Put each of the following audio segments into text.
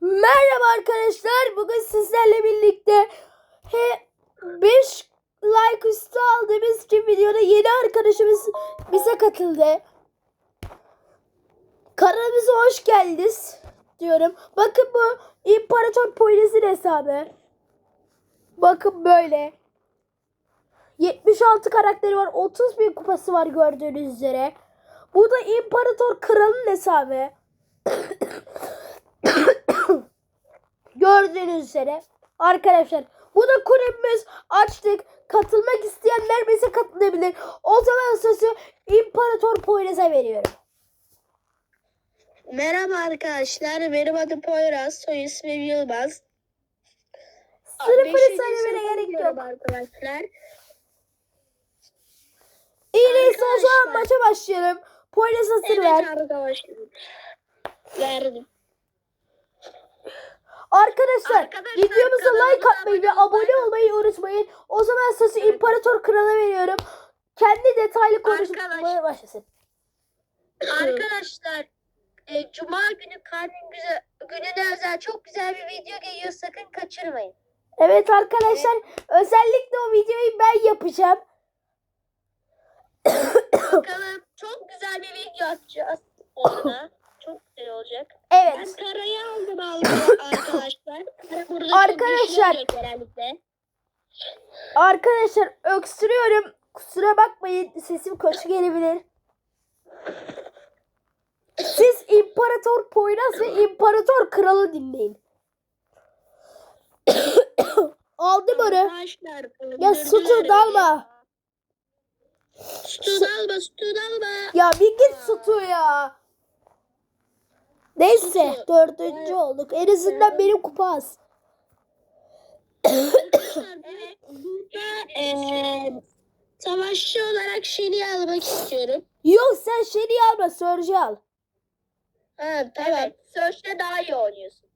Merhaba arkadaşlar. Bugün sizlerle birlikte he 5 like üstü aldığımız için videoda yeni arkadaşımız bize katıldı. Kanalımıza hoş geldiniz diyorum. Bakın bu İmparator Poyraz'ın hesabı. Bakın böyle. 76 karakteri var. 30 bin kupası var gördüğünüz üzere. Bu da İmparator Kral'ın hesabı. Gördüğünüz üzere. Arkadaşlar bu da kulübümüz açtık. Katılmak isteyenler bize katılabilir. O zaman sözü İmparator Poyraz'a veriyorum. Merhaba arkadaşlar, benim adım Poyraz, soy ismim Yılmaz. Sınıfını söylemene gerek yok. Arkadaşlar. İyi neyse o zaman maça başlayalım. Poyraz hazır Evet ver. arkadaşlar. Verdim. Arkadaşlar, Arkadaşlar, videomuza like atmayı ve abone olmayı unutmayın. O zaman sözü İmparator Kral'a veriyorum. Kendi detaylı konuşmaya başlasın. Arkadaşlar, e, Cuma günü karnın güzel, gününe özel çok güzel bir video geliyor. Sakın kaçırmayın. Evet arkadaşlar özellikle o videoyu ben yapacağım. Bakalım çok güzel bir video atacağız orada. Çok güzel olacak. Evet. Ben karayı aldım aldım arkadaşlar. Kara burada çok Arkadaşlar. Arkadaşlar öksürüyorum. Kusura bakmayın sesim kötü gelebilir. Siz İmparator Poyraz ve İmparator Kral'ı dinleyin. Aldım onu. Ya sütü dalma. Sütü dalma, sütü dalma. Ya bir git Sutu ya. Neyse dördüncü olduk. En azından benim kupa az. Evet, burada savaşçı olarak Şeni almak istiyorum. Yok sen Şeni alma Surge'ı al. Ha, tamam. Evet, Search'te daha iyi oynuyorsun.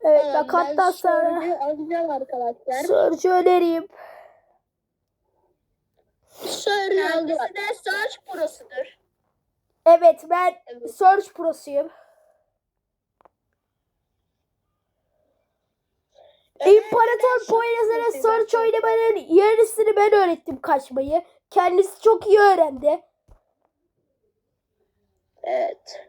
Evet bak hatta sana Surge'ü alacağım arkadaşlar. Surge'ı önereyim. Surge. Kendisi de Search Pro'sudur. Evet ben Evet. Surge Pro'suyum. İmparator Poyraz'a Surge oynamanın yarısını ben öğrettim kaçmayı. Kendisi çok iyi öğrendi. Evet.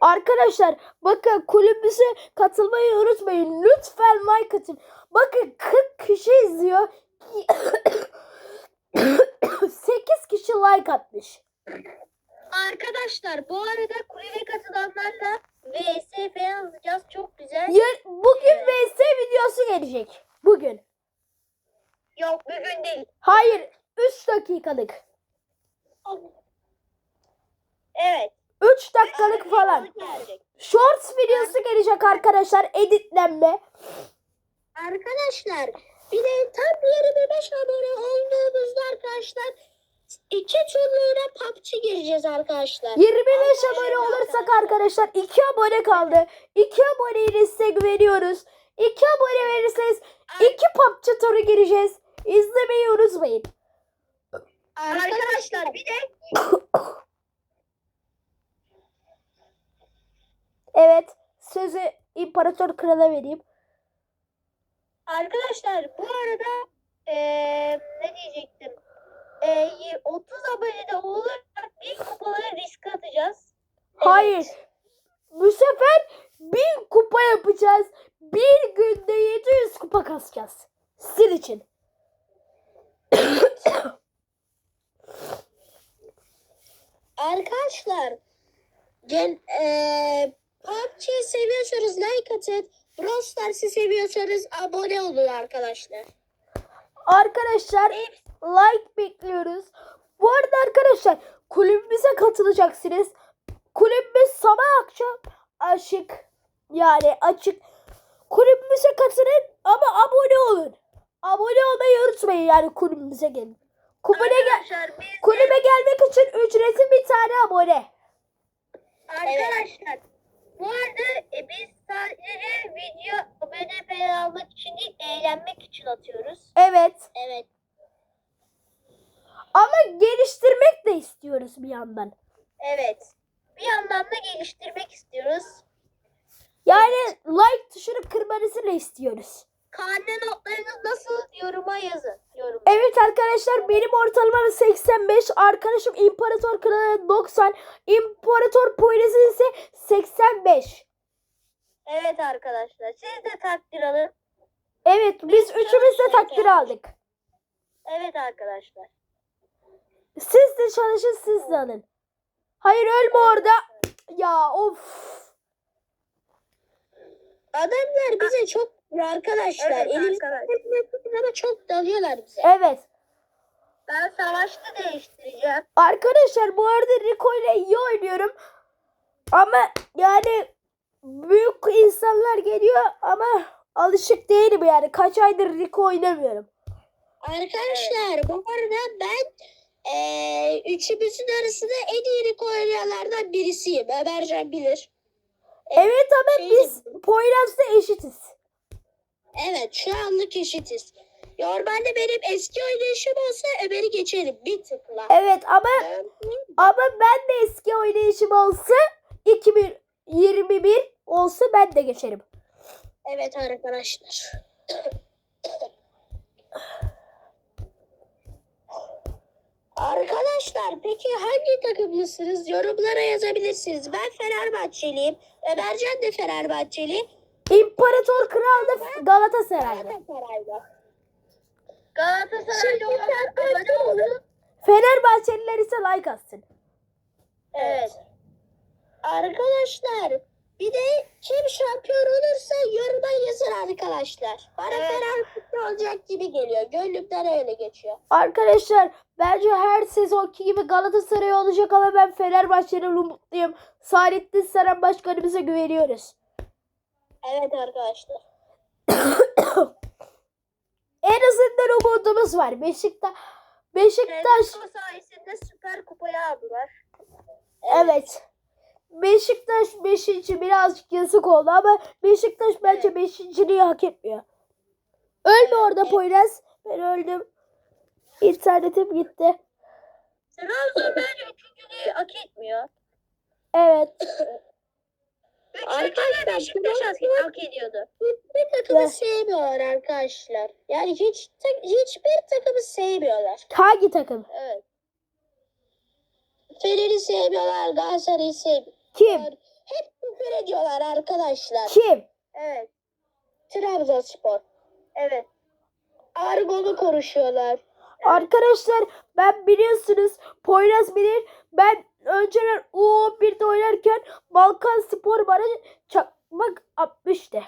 Arkadaşlar bakın kulübümüze katılmayı unutmayın. Lütfen like atın. Bakın 40 kişi izliyor. 8 kişi like atmış. Arkadaşlar bu arada kulübe katılanlarla VS falan alacağız. Çok güzel. Ya- bugün Evet. VS videosu gelecek. Bugün. Yok bugün değil. Hayır 3 dakikalık. Evet. 3 dakikalık falan. Gelecek. Shorts videosu gelecek arkadaşlar editlenme. Arkadaşlar bir de tam 25 abone olduğumuzda arkadaşlar iki turnuğuna PUBG gireceğiz arkadaşlar. 25 abone olursak arkadaşlar 2 abone kaldı. 2 aboneyi size güveniyoruz. 2 abone verirseniz 2 PUBG turu gireceğiz. İzlemeyi unutmayın. Arkadaşlar bir de Evet sözü İmparator Kral'a vereyim. arkadaşlar bu arada eee, ne diyecektim? Eee, 30 abone de olursak bir kupaları risk atacağız. Hayır. Bu sefer 1000 kupa yapacağız. Bir günde 700 kupa kasacağız. Sizin için. Arkadaşlar gen, eee PUBG'yi seviyorsanız like atın. Brawl Stars'ı seviyorsanız abone olun arkadaşlar. Arkadaşlar like bekliyoruz. Bu arada arkadaşlar kulübümüze katılacaksınız. Kulübümüz sabah akşam açık. Yani açık. Kulübümüze katılın ama abone olun. Abone olmayı unutmayın yani kulübümüze gelin. Kulübe, gel kulübe gelmek için ücretsiz bir tane abone. Arkadaşlar bu arada e, biz sadece video abone falan almak için değil eğlenmek için atıyoruz. Evet. Evet. Ama geliştirmek de istiyoruz bir yandan. Evet. Bir yandan da geliştirmek istiyoruz. Yani like tuşunu kırmanızı istiyoruz. Karne notlarınız nasıl? Yoruma yazın. Yorum. Evet arkadaşlar benim ortalamam 85. Arkadaşım İmparator Kralı 90. İmparator Poyraz'ın ise 85. Evet arkadaşlar. Siz de takdir alın. Evet biz üçümüz de takdir aldık. Evet arkadaşlar. Siz de çalışın siz de alın. Hayır ölme orada. Ya of. Adamlar bize çok arkadaşlar. Evet Elimizde arkadaşlar. ama çok dalıyorlar bize. Evet. Ben savaşta değiştireceğim. Arkadaşlar bu arada Rico ile iyi oynuyorum. Ama yani büyük insanlar geliyor ama alışık değilim yani. Kaç aydır Rico oynamıyorum. Arkadaşlar bu arada ben eee üçümüzün arasında en iyi Rico oynayanlardan birisiyim. Ömercan bilir. Evet ama şey biz Poyraz'da eşitiz. Evet şu anlık eşitiz. Normalde benim eski oynayışım olsa Ömer'i geçerim bir tıkla. Evet ama ama ben de eski oynayışım olsa 2021 olsa ben de geçerim. Evet arkadaşlar. Arkadaşlar peki hangi takımlısınız? Yorumlara yazabilirsiniz. Ben Fenerbahçeliyim. Ömercan da Fenerbahçeli. İmparator Kral da Galatasaraylı. Galatasaray'da. Galatasaraylı olanlar abone olun. Fenerbahçeliler ise like atsın. Evet. Arkadaşlar bir de kim şampiyon olursa yoruma yazın arkadaşlar. Bana Evet. Fenerbahçe olacak gibi geliyor. Gönlümden öyle geçiyor. Arkadaşlar bence her sezonki gibi Galatasaray olacak ama ben Fenerbahçe'nin umutluyum. Saadettin Saran başkanımıza güveniyoruz. Evet arkadaşlar. En azından umudumuz var. Beşiktaş Beşiktaş Beşiktaş sayesinde süper kupayı aldılar. evet. Beşiktaş 5. birazcık yazık oldu ama Beşiktaş bence 5.liği hak etmiyor. Ölme orada Poyraz. Ben öldüm. İnternetim gitti. Trabzon bence üçüncülüğü hak etmiyor. Evet. Arkadaşlar, Beşiktaş hak, hak ediyordu. Hiçbir takımı Ne? sevmiyorlar arkadaşlar. Yani hiç tak- hiçbir takımı sevmiyorlar. Hangi takım? Evet. Fener'i sevmiyorlar, Galatasaray'ı sevmiyorlar. Kim? Hep küfür ediyorlar arkadaşlar. Kim? Evet. Trabzonspor. Evet. Argolu konuşuyorlar. Arkadaşlar ben biliyorsunuz Poyraz bilir. Ben önceden U11'de oynarken Balkan Spor bana çakmak atmıştı.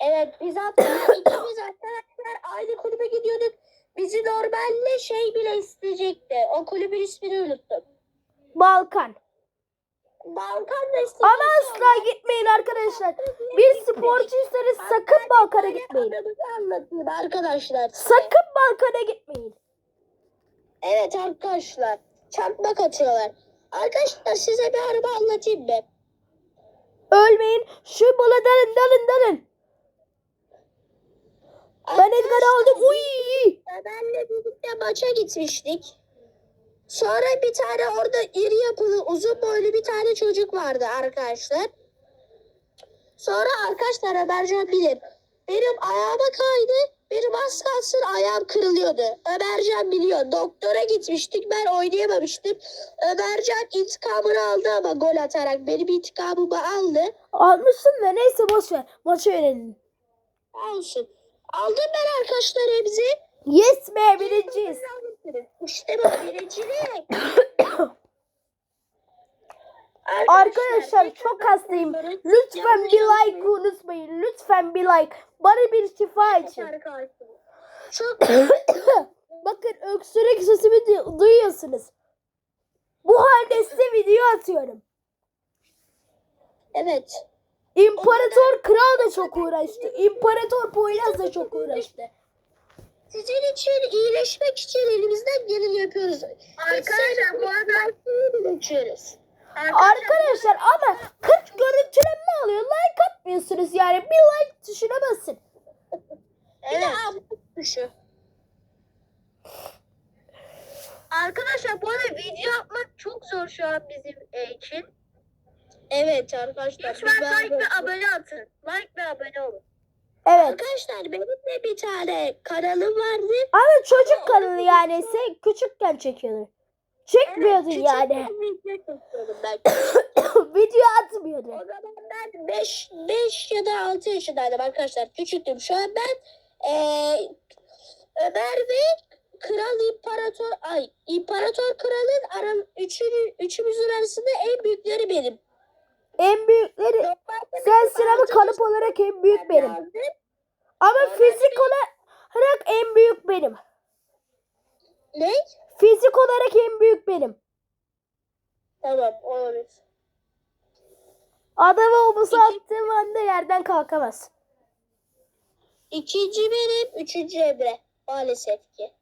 Evet biz hatta ikimiz arkadaşlar aynı kulübe gidiyorduk. Bizi normalde şey bile isteyecekti. O kulübün ismini unuttum. Balkan. Balkan da isteyecekti. Ama asla gitmeyin arkadaşlar. Bir sporcuysanız sakın Balkan'a gitmeyin. Arkadaşlar. Sakın Balkan'a gitmeyin. Evet arkadaşlar. Çakmak atıyorlar. Arkadaşlar size bir araba anlatayım ben. Ölmeyin. Şu bula dalın dalın dalın. Ben Edgar aldım. Uy. Benle birlikte maça gitmiştik. Sonra bir tane orada iri yapılı uzun boylu bir tane çocuk vardı arkadaşlar. Sonra arkadaşlar Ömercan bilir. Benim ayağıma kaydı. Benim az kalsın ayağım kırılıyordu. Ömercan biliyor. Doktora gitmiştik. Ben oynayamamıştım. Ömercan intikamını aldı ama gol atarak benim intikamımı aldı. Almışsın da neyse boş ver. Maça yönelelim. Sağ olsun. Aldım ben arkadaşlar hepsi. Yes be birinciyiz. İşte bu birincilik. Arkadaşlar çok hastayım. Lütfen bir like unutmayın. Lütfen bir like. Bana bir şifa için. Çok Bakın öksürük sesimi du- duyuyorsunuz. Bu halde size video atıyorum. evet. İmparator Kral da çok uğraştı. İmparator Poyraz da çok uğraştı. Sizin için iyileşmek için elimizden geleni yapıyoruz. Arkadaşlar bu arada geçiyoruz. Arkadaşlar ama 40 görüntülenme alıyor. Like atmıyorsunuz yani. Bir like tuşuna basın. Bir de abone tuşu. Arkadaşlar bu arada video yapmak çok zor şu an bizim e, için. Evet arkadaşlar. Lütfen like ve abone atın. Like ve abone olun. Evet. Arkadaşlar benim de bir tane kanalım vardı. Ama çocuk kanalı yani sen küçükken çekiyordun. Çekmiyordun Küçük yani. video. Video atmıyordun. O zaman ben 5 5 ya da 6 yaşındaydım arkadaşlar. Küçüktüm. Şu an ben eee Ömer ve Kral İmparator ay İmparator Kral'ın aram üçünü üçümüzün arasında en büyükleri benim. En büyükleri sen altı kalıp olarak en büyük benim. Ama fizik olarak en büyük benim. Ne? Fizik olarak en büyük benim. Tamam olabilir. Adama omuzu attığım anda yerden kalkamaz. İkinci benim, üçüncü Emre. Maalesef ki.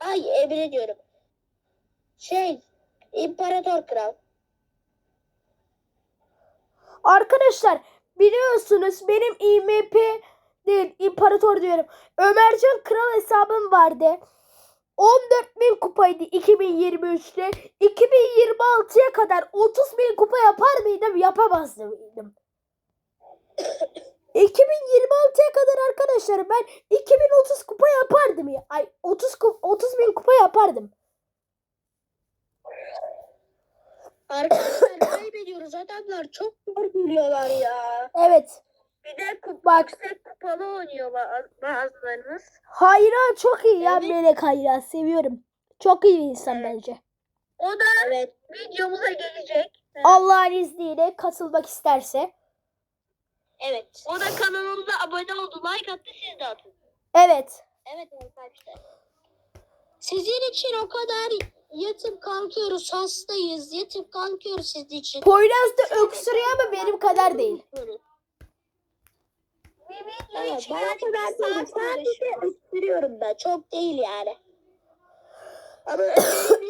Ay Emre diyorum. Şey, İmparator Kral. Arkadaşlar biliyorsunuz benim IMP değil imparator diyorum. Ömercan Kral hesabım vardı. 14.000 kupaydı 2023'te. 2026'ya kadar 30.000 kupa yapar mıydım? Yapamazdı mıydım? 2026'ya kadar arkadaşlar ben 2030 kupa yapardım ya. Ay 30 ku- 30 bin kupa yapardım. Arkadaşlar kaybediyoruz. Adamlar çok zor gülüyorlar ya. Evet. Bir de kup Bak. yüksek kupalı oynuyor ba- bazılarınız. Hayra çok iyi ya Evet. Melek Hayra seviyorum. Çok iyi bir insan bence. O da Evet. videomuza gelecek. Allah'ın izniyle katılmak isterse. Evet. O da kanalımıza abone oldu. Like attı siz de atın. Evet. Evet arkadaşlar. Sizin için o kadar yatıp kalkıyoruz. Hastayız. Yatıp kalkıyoruz sizin için. Poyraz da öksürüyor ama benim kadar değil. Evet, o kadar değil. Sadece öksürüyorum ben. Çok değil yani. Ama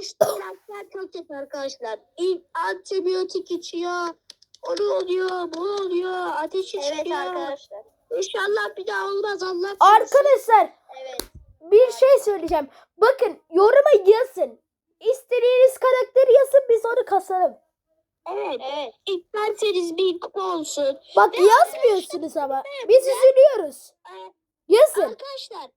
işte ilaçlar çok kötü arkadaşlar. İlk antibiyotik içiyor. Onu oluyor, bu oluyor. Ateşi Evet çıkıyor. arkadaşlar. İnşallah bir daha olmaz. Allah. Arkadaşlar Evet. bir şey söyleyeceğim. Bakın yoruma yazın. İstediğiniz karakteri yazın biz onu kasalım. Evet. evet. İsterseniz bir kupa olsun. Bak yazmıyorsunuz ama. Biz üzülüyoruz. Yazın. Arkadaşlar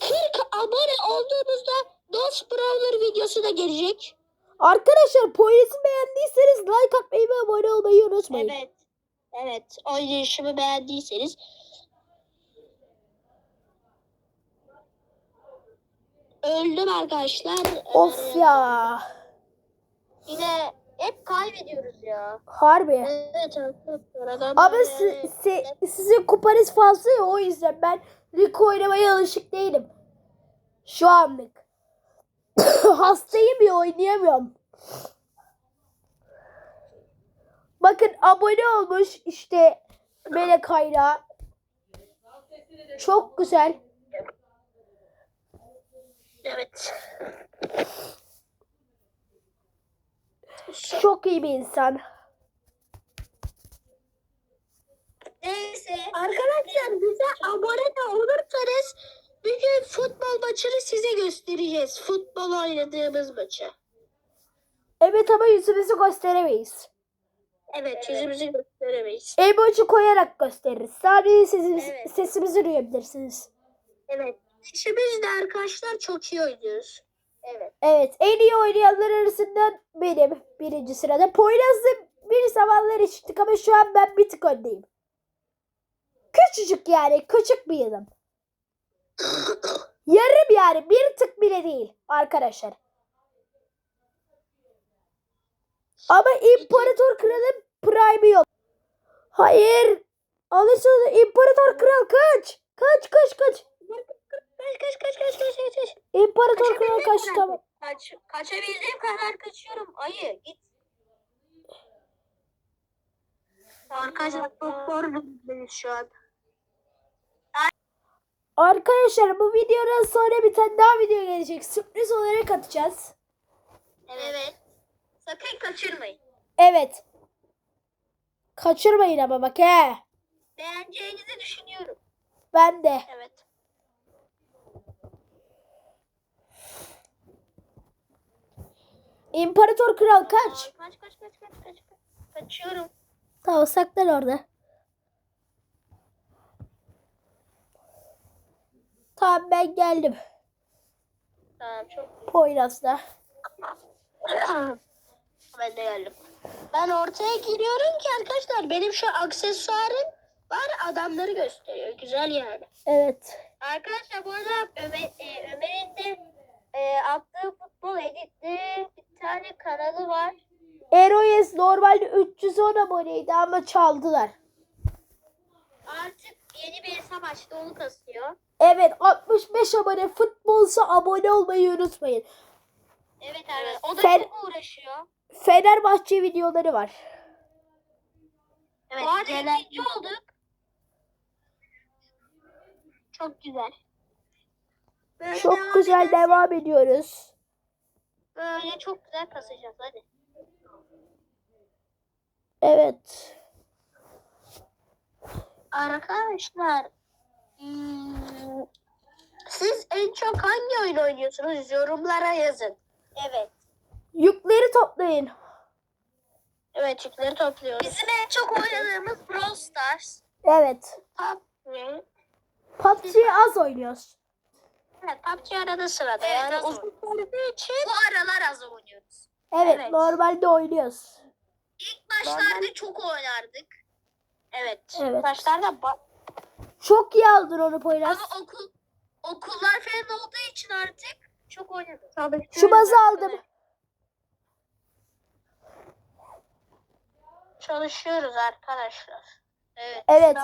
40 abone olduğunuzda Dost Brawler videosu da gelecek. Arkadaşlar Poyraz'ı beğendiyseniz like atmayı ve abone olmayı unutmayın. Evet. Evet. Oynayışımı beğendiyseniz. Öldüm arkadaşlar. Of ya. Yine hep kaybediyoruz ya. Harbi. Evet arkadaşlar. Yani- si- si- sizin kupanız fazla ya o yüzden ben Rico oynamaya alışık değilim. Şu anlık. Hastayım ya oynayamıyorum. Bakın abone olmuş işte Melek Hayra. Çok güzel. Evet. Çok iyi bir insan. Neyse. Arkadaşlar bize abone de olursanız bir gün futbol maçını size göstereceğiz. Futbol oynadığımız maçı. Evet ama yüzümüzü gösteremeyiz. Evet, yüzümüzü gösteremeyiz. Emoji koyarak gösteririz. Sadece sesimiz, Evet. sesimizi duyabilirsiniz. Evet. Üçümüz de arkadaşlar çok iyi oynuyoruz. Evet. Evet en iyi oynayanlar arasından benim birinci sırada. Poyraz'la bir zamanlar eşittik ama şu an ben bir tık öndeyim. Küçücük yani küçük bir yılım. Yarım yani bir tık bile değil arkadaşlar. Ama İmparator Kral'ın prime'i yok. Hayır. Alışın İmparator Kral kaç. Kaç kaç kaç. Kaç kaç kaç kaç kaç kaç kaç. İmparator Kral Kaçabildiğim kaç kadar. tamam. Kaç, kaçabildiğim kadar kaçıyorum. Ayı git. Arkadaşlar çok zor şu an. Arkadaşlar bu videodan sonra bir tane daha video gelecek. Sürpriz olarak atacağız. Evet. Sakın kaçırmayın. Evet. Kaçırmayın ama bak he. Beğeneceğinizi düşünüyorum. Ben de. Evet. İmparator Kral kaç. Kaç kaç kaç kaç kaç. Kaçıyorum. Tamam saklan orada. Tamam ben geldim. Tamam çok Poyraz'da. Ben de geldim. Ben ortaya giriyorum ki arkadaşlar benim şu aksesuarım var adamları gösteriyor. Güzel yani. Evet. Arkadaşlar bu arada Ömer, e, Ömer'in de e, attığı futbol editli bir tane kanalı var. Eroyes normalde 310 aboneydi ama çaldılar. Artık yeni bir hesap açtı onu kasıyor. Evet 65 abone futbolsa abone olmayı unutmayın. Evet evet. O da Sen- çok uğraşıyor. Fenerbahçe videoları var. Evet. Bu arada Gelen... ikinci olduk. Çok güzel. Böyle Çok devam güzel edersek devam ediyoruz. Böyle çok güzel kasacağız hadi. Evet. Arkadaşlar hmm, siz en çok hangi oyun oynuyorsunuz? Yorumlara yazın. Evet. Yükleri toplayın. Evet yükleri topluyoruz. Bizim en çok oynadığımız Brawl Stars. Evet. PUBG. PUBG'yi az oynuyoruz. Evet PUBG arada sırada. Evet, yani uzun sürdüğü için Bu aralar az oynuyoruz. Evet, Evet. normalde oynuyoruz. İlk başlarda çok oynardık. evet. Evet. Başlarda ba- Çok iyi aldın onu Poyraz. Ama okul okullar falan olduğu için artık çok oynadık. Şu bazı aldım. çalışıyoruz arkadaşlar. Evet. Evet.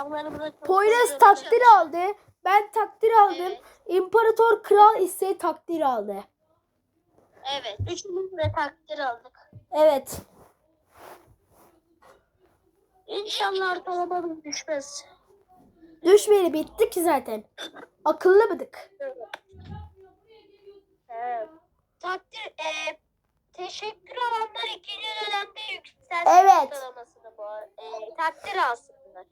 Poyraz takdir aldı. Ben takdir aldım. Evet. İmparator Kral ise takdir aldı. Evet. Üçümüz de takdir aldık. Evet. İnşallah ortalamamız düşmez. Düşmeli bitti ki zaten. Akıllı mıdık? Evet. Takdir e, teşekkür alanlar ikinci dönemde yükseldi Evet. ortalamasını bu e, takdir alsınlar.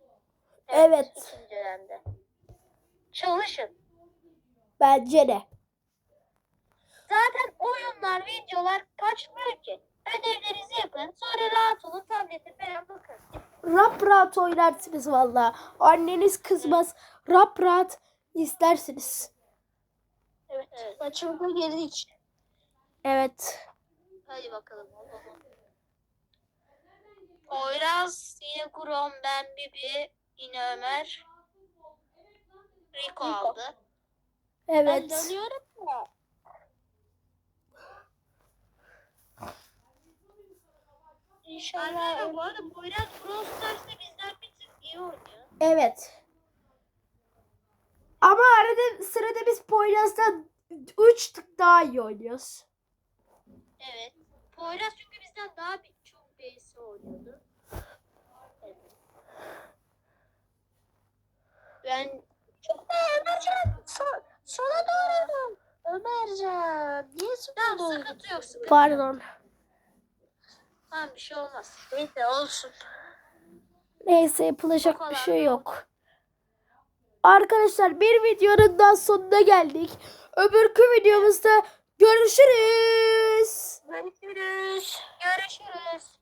Evet. ikinci dönemde. Çalışın. Bence de. Zaten oyunlar, videolar kaçmıyor ki. Ödevlerinizi yapın. Sonra rahat olun tablete falan bakın. Rap rahat oynarsınız valla. Anneniz kızmaz. Rap rahat istersiniz. Evet. Maçımıza girdik. Evet. Hadi bakalım. Poyraz, yine Krom, ben Bibi, yine Ömer. Rico aldı. Ben Evet. dönüyorum da. İnşallah bu arada Poyraz Brawl Stars'ta bizden bir tık iyi oynuyor. Evet. Ama arada sırada biz Poyraz'dan 3 tık daha iyi oynuyoruz. Evet. Poyraz çünkü bizden daha bir çok base oynuyordu. Evet. Ben Ömercan so- sola doğru. Ömercan niye sola doğru? sıkıntı yok sıkıntı yok. Pardon. Tamam bir şey olmaz. Neyse olsun. Neyse yapılacak bir şey yok. yok. Arkadaşlar bir videonun daha sonuna geldik. Öbürkü videomuzda görüşürüz. Görüşürüz. Görüşürüz.